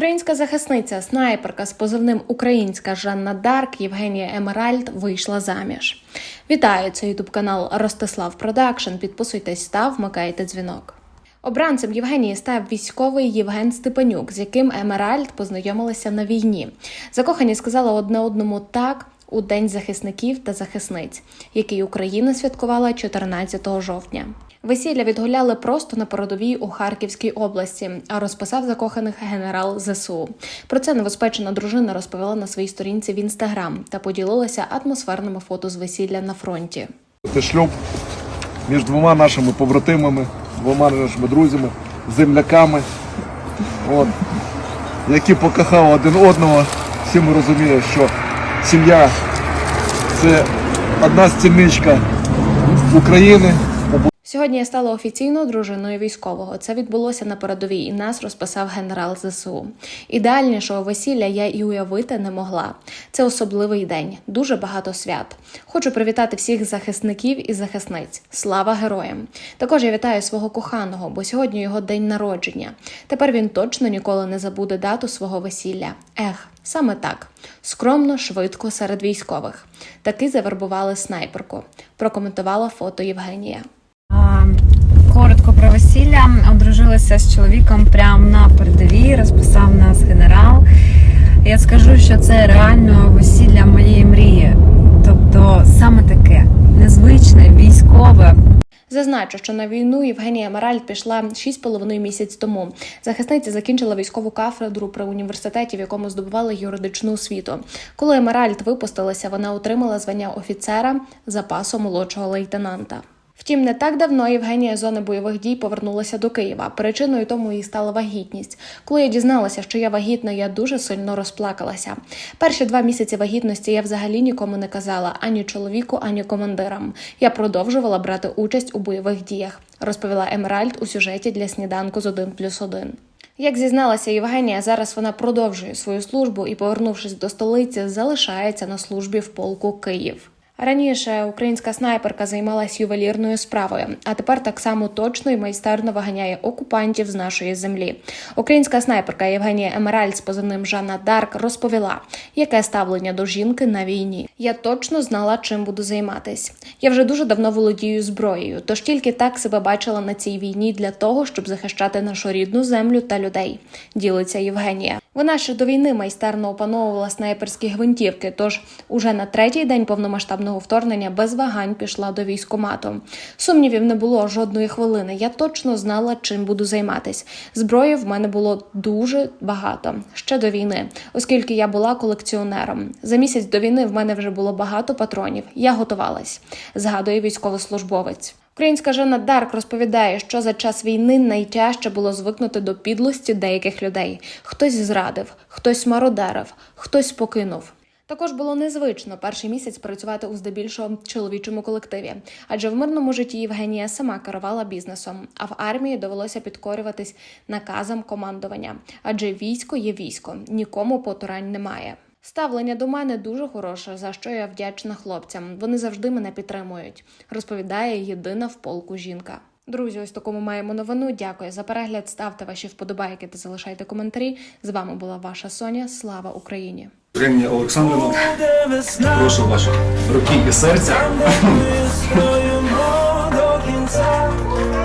Українська захисниця, снайперка з позивним Українська Жанна Дарк Євгенія Емеральд вийшла заміж. Вітаю! Це ютуб канал Ростислав Продакшн. Підписуйтесь та вмикайте дзвінок. Обранцем Євгенії став військовий Євген Степанюк, з яким Емеральд познайомилася на війні. Закохані сказали одне одному так у День захисників та захисниць, який Україна святкувала 14 жовтня. Весілля відгуляли просто на передовій у Харківській області, а розписав закоханих генерал ЗСУ. Про це новоспечена дружина розповіла на своїй сторінці в інстаграм та поділилася атмосферними фото з весілля на фронті. Це шлюб між двома нашими побратимами, двома нашими друзями, земляками, от, які покохали один одного. Всі ми розуміємо, що сім'я це одна стільничка України. Сьогодні я стала офіційною дружиною військового. Це відбулося на передовій, і нас розписав генерал ЗСУ. Ідеальнішого весілля я і уявити не могла. Це особливий день, дуже багато свят. Хочу привітати всіх захисників і захисниць. Слава героям! Також я вітаю свого коханого, бо сьогодні його день народження. Тепер він точно ніколи не забуде дату свого весілля. Ех, саме так скромно, швидко серед військових. Таки завербували снайперку. Прокоментувала фото Євгенія. Коротко весілля. Одружилися з чоловіком прямо на передовій, розписав нас генерал. Я скажу, що це реально весілля моєї мрії. Тобто саме таке незвичне, військове. Зазначу, що на війну Євгенія Маральд пішла 6,5 місяць тому. Захисниця закінчила військову кафедру при університеті, в якому здобувала юридичну освіту. Коли Емеральд випустилася, вона отримала звання офіцера запасу молодшого лейтенанта. Втім, не так давно Євгенія з зони бойових дій повернулася до Києва. Причиною тому їй стала вагітність. Коли я дізналася, що я вагітна, я дуже сильно розплакалася. Перші два місяці вагітності я взагалі нікому не казала ані чоловіку, ані командирам. Я продовжувала брати участь у бойових діях, розповіла Емеральд у сюжеті для сніданку з 1 плюс 1. Як зізналася Євгенія, зараз вона продовжує свою службу і, повернувшись до столиці, залишається на службі в полку Київ. Раніше українська снайперка займалась ювелірною справою, а тепер так само точно і майстерно виганяє окупантів з нашої землі. Українська снайперка Євгенія Емеральд з позивним Жанна Дарк розповіла, яке ставлення до жінки на війні. Я точно знала, чим буду займатись. Я вже дуже давно володію зброєю, тож тільки так себе бачила на цій війні для того, щоб захищати нашу рідну землю та людей. Ділиться Євгенія. Вона ще до війни майстерно опановувала снайперські гвинтівки, тож уже на третій день повномасштабного вторгнення без вагань пішла до військомату. Сумнівів не було жодної хвилини. Я точно знала, чим буду займатись. Зброї в мене було дуже багато ще до війни, оскільки я була колекціонером. За місяць до війни в мене вже було багато патронів. Я готувалась, згадує військовослужбовець. Українська Жанна Дарк розповідає, що за час війни найтяжче було звикнути до підлості деяких людей. Хтось зрадив, хтось мародерив, хтось покинув. Також було незвично перший місяць працювати у здебільшого чоловічому колективі, адже в мирному житті Євгенія сама керувала бізнесом, а в армії довелося підкорюватись наказам командування. Адже військо є військо, нікому потурань немає. Ставлення до мене дуже хороше, за що я вдячна хлопцям. Вони завжди мене підтримують, розповідає єдина в полку жінка. Друзі, ось такому маємо новину. Дякую за перегляд. Ставте ваші вподобайки та залишайте коментарі. З вами була ваша Соня. Слава Україні! Євгенія Олександрівна, прошу ваших руки і серця.